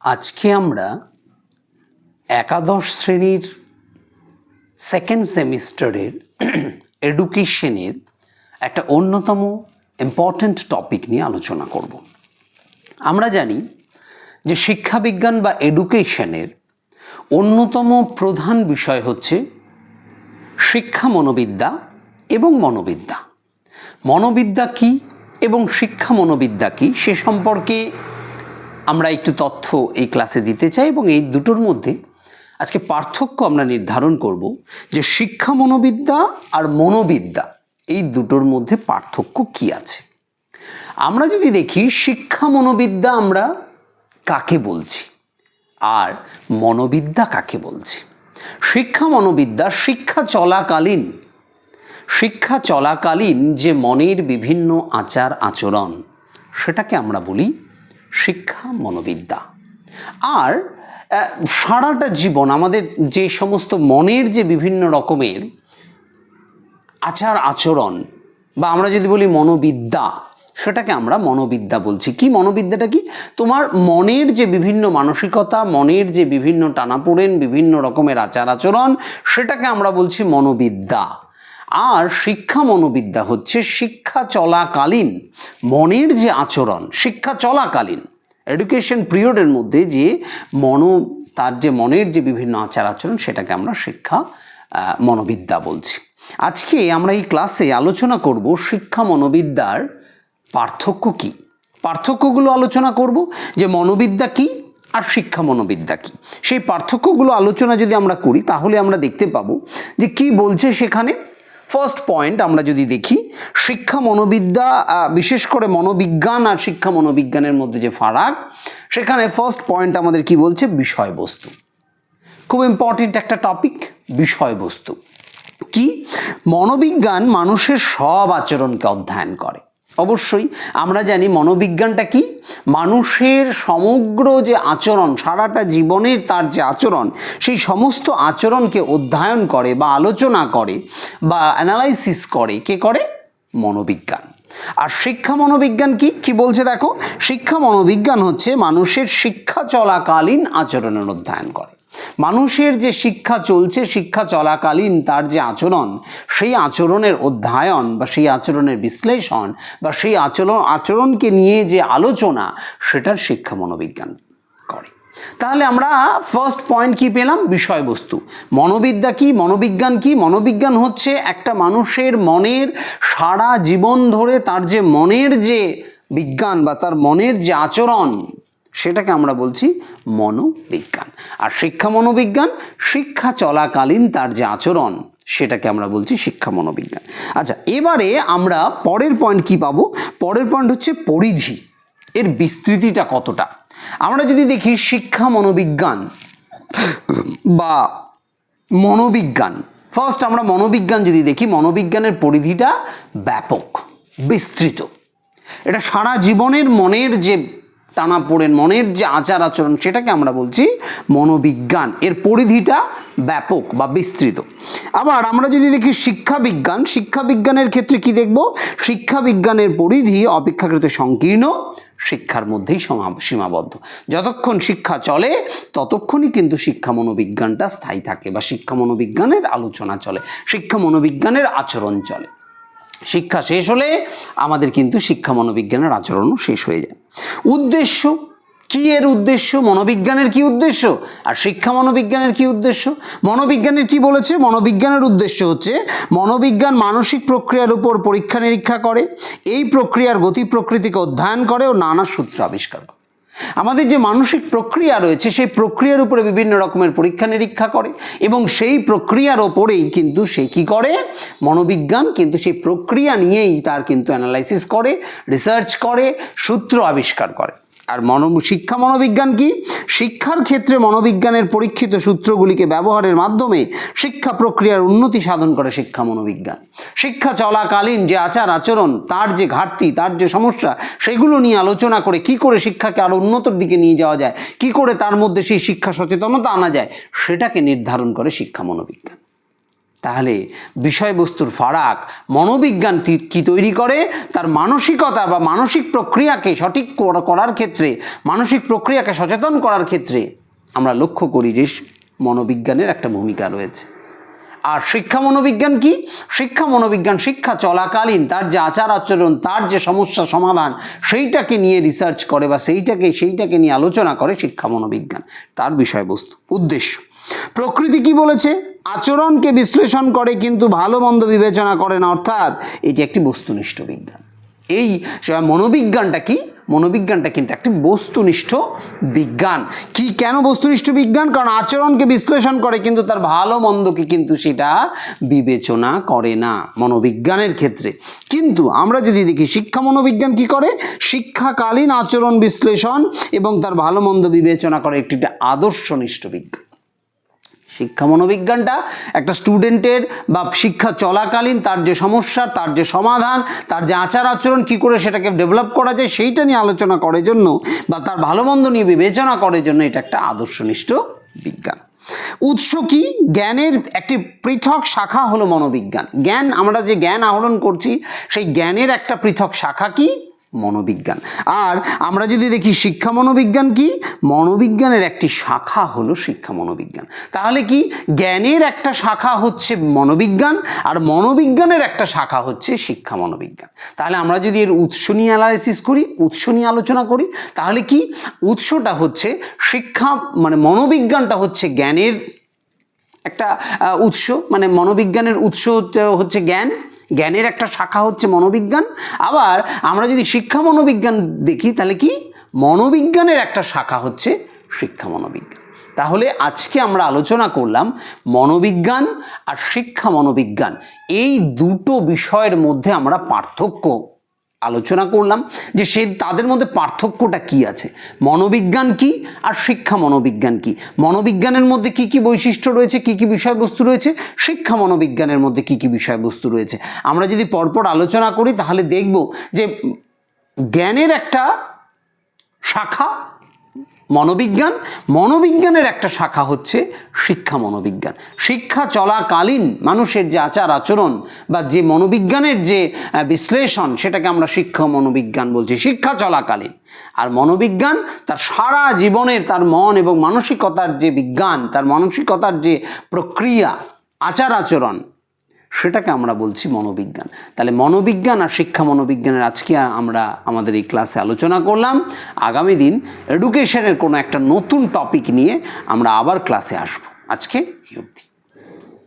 আজকে আমরা একাদশ শ্রেণির সেকেন্ড সেমিস্টারের এডুকেশনের একটা অন্যতম ইম্পর্ট্যান্ট টপিক নিয়ে আলোচনা করব। আমরা জানি যে শিক্ষাবিজ্ঞান বা এডুকেশনের অন্যতম প্রধান বিষয় হচ্ছে শিক্ষা মনোবিদ্যা এবং মনোবিদ্যা। মনোবিদ্যা কি এবং শিক্ষা মনোবিদ্যা কি সে সম্পর্কে আমরা একটু তথ্য এই ক্লাসে দিতে চাই এবং এই দুটোর মধ্যে আজকে পার্থক্য আমরা নির্ধারণ করব যে শিক্ষা মনোবিদ্যা আর মনোবিদ্যা, এই দুটোর মধ্যে পার্থক্য কি আছে? আমরা যদি দেখি শিক্ষা মনোবিদ্যা আমরা কাকে বলছি আর মনোবিদ্যা কাকে বলছি? শিক্ষা মনোবিদ্যা শিক্ষা চলাকালীন শিক্ষা চলাকালীন যে মনের বিভিন্ন আচার আচরণ সেটাকে আমরা বলি শিক্ষা, মনোবিদ্যা। আর সারাটা জীবন আমাদের যে সমস্ত মনের যে বিভিন্ন রকমের আচার আচরণ বা আমরা যদি বলি মনোবিদ্যা, সেটাকে আমরা মনোবিদ্যা বলছি। কি মনোবিদ্যাটা কি? তোমার মনের যে বিভিন্ন মানসিকতা, মনের যে বিভিন্ন টানাপোড়েন, বিভিন্ন রকমের আচার আচরণ, সেটাকে আমরা বলছি মনোবিদ্যা। আর শিক্ষা মনোবিদ্যা হচ্ছে শিক্ষা চলাকালীন মনের যে আচরণ, শিক্ষা চলাকালীন। এডুকেশন পিরিয়ডের মধ্যে যে মনো, তার যে মনের যে বিভিন্ন আচার আচরণ, সেটাকে আমরা শিক্ষা মনোবিদ্যা বলছি। আজকে আমরা এই ক্লাসে আলোচনা করব শিক্ষা মনোবিদ্যার পার্থক্য কি। পার্থক্যগুলো আলোচনা করব যে মনোবিদ্যা কি আর শিক্ষা মনোবিদ্যা কি। সেই পার্থক্যগুলো আলোচনা যদি আমরা করি, তাহলে আমরা দেখতে পাবো যে কি বলছে সেখানে। ফার্স্ট পয়েন্ট আমরা যদি দেখি, শিক্ষা মনোবিদ্যা বিশেষ করে মনোবিজ্ঞান আর শিক্ষা মনোবিজ্ঞানের মধ্যে যে ফারাক, সেখানে ফার্স্ট পয়েন্ট আমাদের কি বলছে? বিষয়বস্তু। খুব ইম্পর্টেন্ট একটা টপিক বিষয়বস্তু। কি? মনোবিজ্ঞান মানুষের সব আচরণকে অধ্যয়ন করে। অবশ্যই আমরা জানি মনোবিজ্ঞানটা কি? মানুষের সমগ্র যে আচরণ, সারাটা জীবনের তার যে আচরণ, সেই সমস্ত আচরণকে অধ্যয়ন করে বা আলোচনা করে বা অ্যানালাইসিস করে। কে করে? মনোবিজ্ঞান। আর শিক্ষা মনোবিজ্ঞান কি? কি বলছে দেখো? শিক্ষা মনোবিজ্ঞান হচ্ছে মানুষের শিক্ষা চলাকালীন আচরণের অধ্যয়ন করে। মানুষের যে শিক্ষা চলছে, শিক্ষা চলাকালীন তার যে আচরণ, সেই আচরণের অধ্যয়ন বা সেই আচরণের বিশ্লেষণ বা সেই আচরণ, আচরণকে নিয়ে যে আলোচনা, সেটার শিক্ষা মনোবিজ্ঞান করে। তাহলে আমরা ফার্স্ট পয়েন্ট কি পেলাম? বিষয়বস্তু। মনোবিদ্যা কি? মনোবিজ্ঞান কি? মনোবিজ্ঞান হচ্ছে একটা মানুষের মনের সারা জীবন ধরে তার যে মনের যে বিজ্ঞান বা তার মনের যে আচরণ সেটাকে আমরা বলছি মনোবিজ্ঞান। আর শিক্ষা মনোবিজ্ঞান, শিক্ষা চলাকালীন তার যে আচরণ, সেটাকে আমরা বলছি শিক্ষা মনোবিজ্ঞান। আচ্ছা এবারে আমরা পরের পয়েন্ট কি পাবো? পরের পয়েন্ট হচ্ছে পরিধি। এর বিস্তৃতিটা কতটা? আমরা যদি দেখি শিক্ষা মনোবিজ্ঞান বা মনোবিজ্ঞান। ফার্স্ট আমরা মনোবিজ্ঞান যদি দেখি, মনোবিজ্ঞানের পরিধিটা ব্যাপক, বিস্তৃত। এটা সারা জীবনের মনের যে টানা পড়েন, মনের যে আচার আচরণ সেটাকে আমরা বলছি মনোবিজ্ঞান। এর পরিধিটা ব্যাপক বা বিস্তৃত। আবার আমরা যদি দেখি শিক্ষা বিজ্ঞান শিক্ষা বিজ্ঞানের ক্ষেত্রে কি দেখব? শিক্ষা বিজ্ঞানের পরিধি অপেক্ষাকৃত সংকীর্ণ, শিক্ষার মধ্যেই সীমাবদ্ধ। যতক্ষণ শিক্ষা চলে, ততক্ষণই কিন্তু শিক্ষা মনোবিজ্ঞানটা স্থায়ী থাকে বা শিক্ষা মনোবিজ্ঞানের আলোচনা চলে, শিক্ষা মনোবিজ্ঞানের আচরণ চলে। শিক্ষা শেষ হলে আমাদের কিন্তু শিক্ষা মনোবিজ্ঞানের আচরণও শেষ হয়ে যায়। উদ্দেশ্য, কি এর উদ্দেশ্য? মনোবিজ্ঞানের কি উদ্দেশ্য? আর শিক্ষা মনোবিজ্ঞানের কি উদ্দেশ্য? মনোবিজ্ঞানের কি বলেছে? মনোবিজ্ঞানের উদ্দেশ্য হচ্ছে মনোবিজ্ঞান মানসিক প্রক্রিয়ার উপর পরীক্ষা নিরীক্ষা করে, এই প্রক্রিয়ার গতি প্রকৃতিকে অধ্যয়ন করে ও নানা সূত্র আবিষ্কার করে। আমাদের যে মানসিক প্রক্রিয়া রয়েছে, সেই প্রক্রিয়ার উপরে বিভিন্ন রকমের পরীক্ষা নিরীক্ষা করে এবং সেই প্রক্রিয়ার ওপরেই কিন্তু সে কি করে? মনোবিজ্ঞান কিন্তু সেই প্রক্রিয়া নিয়েই তার কিন্তু অ্যানালাইসিস করে রিসার্চ করে, সূত্র আবিষ্কার করে। আর মন, শিক্ষা মনোবিজ্ঞান কি? শিক্ষার ক্ষেত্রে মনোবিজ্ঞানের পরীক্ষিত সূত্রগুলিকে ব্যবহারের মাধ্যমে শিক্ষা প্রক্রিয়ার উন্নতি সাধন করে শিক্ষা মনোবিজ্ঞান। শিক্ষা চলাকালীন যে আচার আচরণ, তার যে ঘাটতি, তার যে সমস্যা, সেগুলো নিয়ে আলোচনা করে কি করে শিক্ষাকে আরও উন্নতর দিকে নিয়ে যাওয়া যায়, কি করে তার মধ্যে সেই শিক্ষা সচেতনতা আনা যায়, সেটাকে নির্ধারণ করে শিক্ষা মনোবিজ্ঞান। তাহলে বিষয়বস্তুর ফারাক মনোবিজ্ঞান কি তৈরি করে? তার মানসিকতা বা মানসিক প্রক্রিয়াকে সঠিক করার ক্ষেত্রে, মানসিক প্রক্রিয়াকে সচেতন করার ক্ষেত্রে আমরা লক্ষ্য করি যে মনোবিজ্ঞানের একটা ভূমিকা রয়েছে। আর শিক্ষা মনোবিজ্ঞান কি? শিক্ষা মনোবিজ্ঞান, শিক্ষা চলাকালীন তার যে আচার আচরণ, তার যে সমস্যা সমাধান, সেইটাকে নিয়ে রিসার্চ করে বা সেইটাকে সেইটাকে নিয়ে আলোচনা করে শিক্ষা মনোবিজ্ঞান, তার বিষয়বস্তু, উদ্দেশ্য। প্রকৃতি কি বলেছে? আচরণকে বিশ্লেষণ করে কিন্তু ভালো মন্দ বিবেচনা করে না। অর্থাৎ এটি একটি বস্তুনিষ্ঠ বিজ্ঞান। এই মনোবিজ্ঞানটা কি? মনোবিজ্ঞানটা কিন্তু একটি বস্তুনিষ্ঠ বিজ্ঞান। কি কেন বস্তুনিষ্ঠ বিজ্ঞান? কারণ আচরণকে বিশ্লেষণ করে কিন্তু তার ভালো মন্দকে কিন্তু সেটা বিবেচনা করে না মনোবিজ্ঞানের ক্ষেত্রে। কিন্তু আমরা যদি দেখি, শিক্ষা মনোবিজ্ঞান কি করে? শিক্ষাকালীন আচরণ বিশ্লেষণ এবং তার ভালো মন্দ বিবেচনা করে। একটি আদর্শনিষ্ঠ বিজ্ঞান। শিক্ষা মনোবিজ্ঞানটা একটা স্টুডেন্টের বা শিক্ষা চলাকালীন তার যে সমস্যা, তার যে সমাধান, তার যে আচার আচরণ কী করে সেটাকে ডেভেলপ করা যায় সেইটা নিয়ে আলোচনা করার জন্য বা তার ভালো মন্দ নিয়ে বিবেচনা করার জন্য এটা একটা আদর্শনিষ্ঠ বিজ্ঞান। উৎস কি? জ্ঞানের একটি পৃথক শাখা হলো মনোবিজ্ঞান। জ্ঞান, আমরা যে জ্ঞান আহরণ করছি, সেই জ্ঞানের একটা পৃথক শাখা কি? মনোবিজ্ঞান। আর আমরা যদি দেখি শিক্ষা মনোবিজ্ঞান কি? মনোবিজ্ঞানের একটি শাখা হলো শিক্ষা মনোবিজ্ঞান। তাহলে কি? জ্ঞানের একটা শাখা হচ্ছে মনোবিজ্ঞান আর মনোবিজ্ঞানের একটা শাখা হচ্ছে শিক্ষা মনোবিজ্ঞান। তাহলে আমরা যদি এর উৎস নিয়ে অ্যানালাইসিস করি, উৎস নিয়ে আলোচনা করি, তাহলে কি? উৎসটা হচ্ছে শিক্ষা মানে মনোবিজ্ঞানটা হচ্ছে জ্ঞানের একটা উৎস। মানে মনোবিজ্ঞানের উৎস হচ্ছে- জ্ঞান জ্ঞানের একটা শাখা হচ্ছে মনোবিজ্ঞান। আবার আমরা যদি শিক্ষা মনোবিজ্ঞান দেখি, তাহলে কি? মনোবিজ্ঞানের একটা শাখা হচ্ছে শিক্ষা মনোবিজ্ঞান। তাহলে আজকে আমরা আলোচনা করলাম মনোবিজ্ঞান আর শিক্ষা মনোবিজ্ঞান। এই দুটো বিষয়ের মধ্যে আমরা পার্থক্য আলোচনা করলাম যে সে তাদের মধ্যে পার্থক্যটা কি আছে? মনোবিজ্ঞান কি আর শিক্ষা মনোবিজ্ঞান কি? মনোবিজ্ঞানের মধ্যে কি কি বৈশিষ্ট্য রয়েছে? কি কি বিষয়বস্তু রয়েছে? শিক্ষা মনোবিজ্ঞানের মধ্যে কি কি বিষয়বস্তু রয়েছে? আমরা যদি পরপর আলোচনা করি তাহলে দেখব যে জ্ঞানের একটা শাখা মনোবিজ্ঞান, মনোবিজ্ঞানের একটা শাখা হচ্ছে শিক্ষা মনোবিজ্ঞান। শিক্ষা চলাকালীন মানুষের যে আচার আচরণ বা যে মনোবিজ্ঞানের যে বিশ্লেষণ, সেটাকে আমরা শিক্ষা মনোবিজ্ঞান বলছি। শিক্ষা চলাকালীন। আর মনোবিজ্ঞান তার সারা জীবনের তার মন এবং মানসিকতার যে বিজ্ঞান, তার মানসিকতার যে প্রক্রিয়া, আচার আচরণ সেটাকে আমরা বলছি মনোবিজ্ঞান। তাহলে মনোবিজ্ঞান আর শিক্ষা মনোবিজ্ঞানের আজকে আমরা আমাদের এই ক্লাসে আলোচনা করলাম। আগামী দিন এডুকেশনের কোনো একটা নতুন টপিক নিয়ে আমরা আবার ক্লাসে আসব। আজকে এই অবধি।